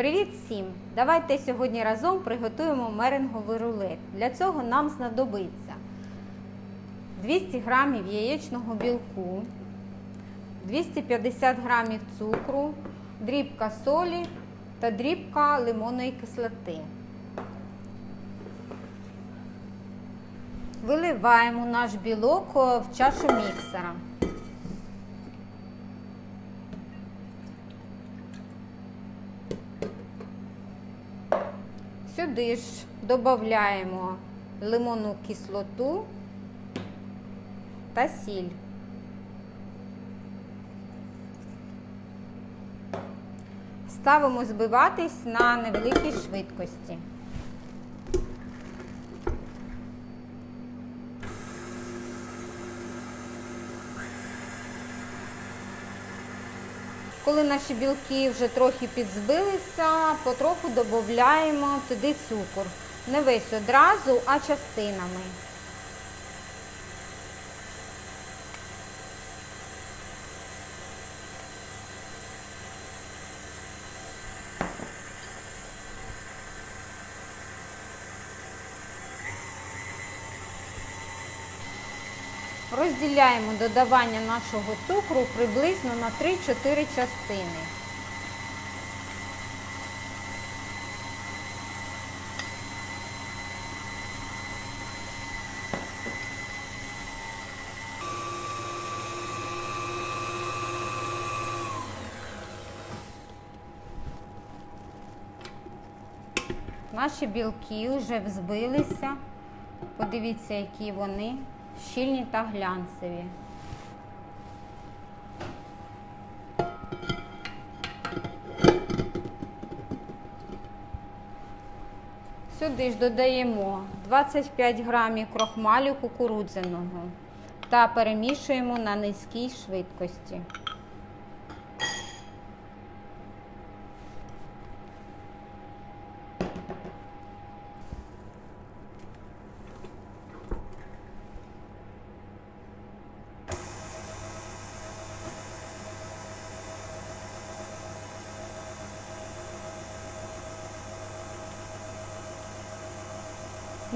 Привіт всім! Давайте сьогодні разом приготуємо меренговий рулет. Для цього нам знадобиться 200 грамів яєчного білку, 250 грамів цукру, дрібка солі та дрібка лимонної кислоти. Виливаємо наш білок в чашу міксера. Сюди ж додаємо лимонну кислоту та сіль. Ставимо збиватись на невеликій швидкості. Коли наші білки вже трохи підзбилися, потроху додаємо туди цукор. Не весь одразу, а частинами. Розділяємо додавання нашого цукру приблизно на 3-4 частини. Наші білки вже взбилися. Подивіться, які вони щільні та глянцеві. Сюди ж додаємо 25 грамів крохмалю кукурудзяного та перемішуємо на низькій швидкості.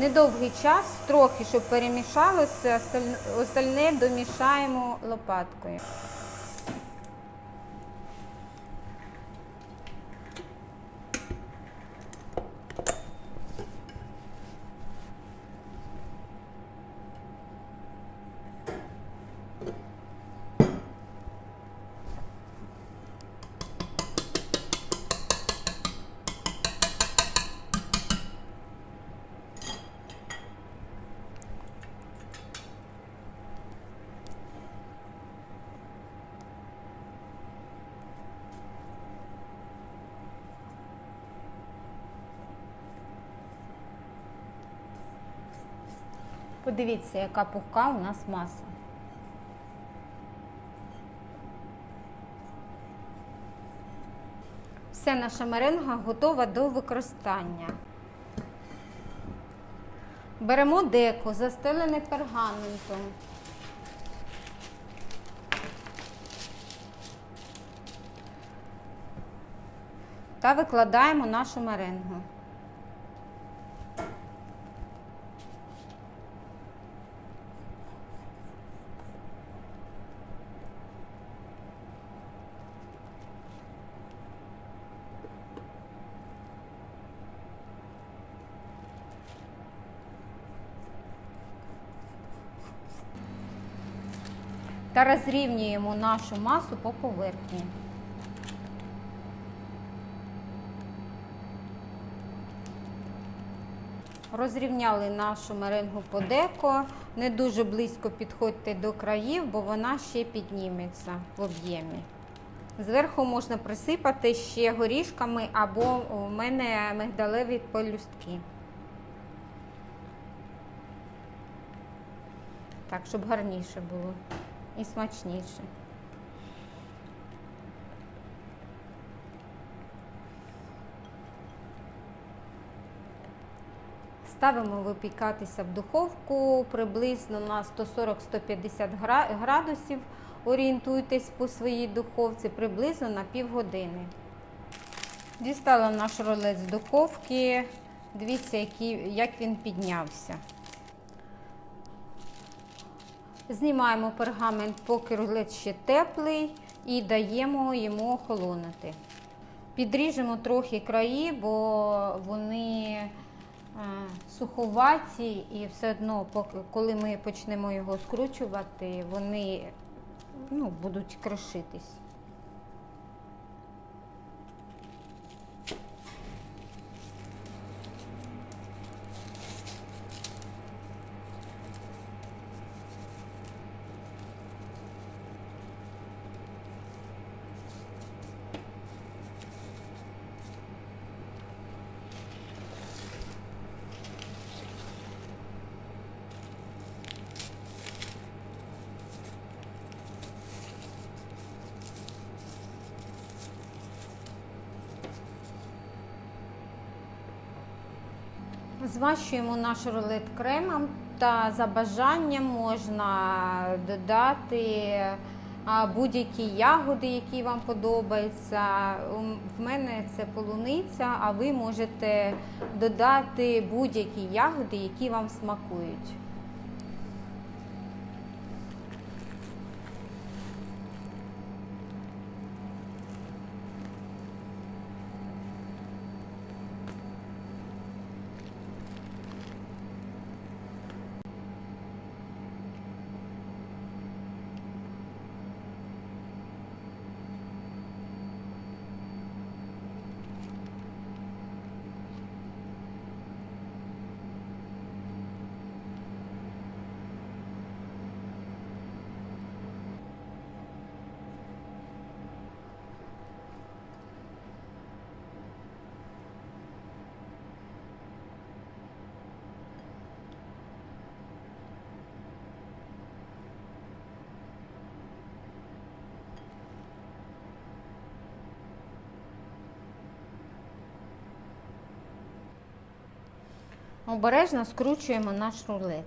Недовгий час, трохи, щоб перемішалося, остальне домішаємо лопаткою. Подивіться, яка пухка у нас маса. Все наша меренга готова до використання. Беремо деко, застелене пергаментом. Та викладаємо нашу меренгу. Та розрівнюємо нашу масу по поверхні. Розрівняли нашу меренгу по деко. Не дуже близько підходьте до країв, бо вона ще підніметься в об'ємі. Зверху можна присипати ще горішками або у мене мигдалеві пелюстки. Так, щоб гарніше було і смачніше. Ставимо випікатися в духовку приблизно на 140-150 градусів. Орієнтуйтесь по своїй духовці приблизно на півгодини. Дістала наш рулет з духовки. Дивіться, який, як він піднявся. Знімаємо пергамент, поки рулет ще теплий, і даємо йому охолонути. Підріжемо трохи краї, бо вони е, суховаті і все одно, коли ми почнемо його скручувати, вони ну, будуть крошитись. Змащуємо наш рулет кремом та за бажанням можна додати будь-які ягоди, які вам подобаються. В мене це полуниця, а ви можете додати будь-які ягоди, які вам смакують. Обережно скручуємо наш рулет.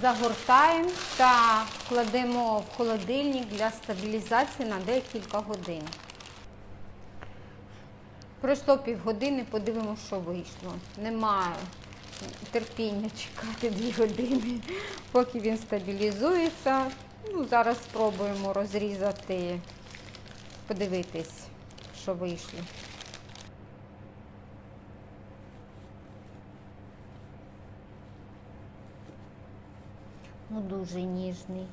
Загортаємо та кладемо в холодильник для стабілізації на декілька годин. Пройшло півгодини, подивимося, що вийшло. Немає терпіння чекати дві години, поки він стабілізується. Ну, зараз спробуємо розрізати, подивитись, що вийшло. Ну, дуже ніжний.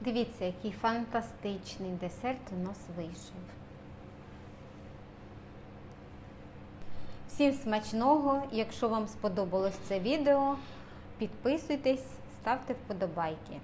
Дивіться, який фантастичний десерт у нас вийшов. Всім смачного! Якщо вам сподобалось це відео, підписуйтесь, ставте вподобайки.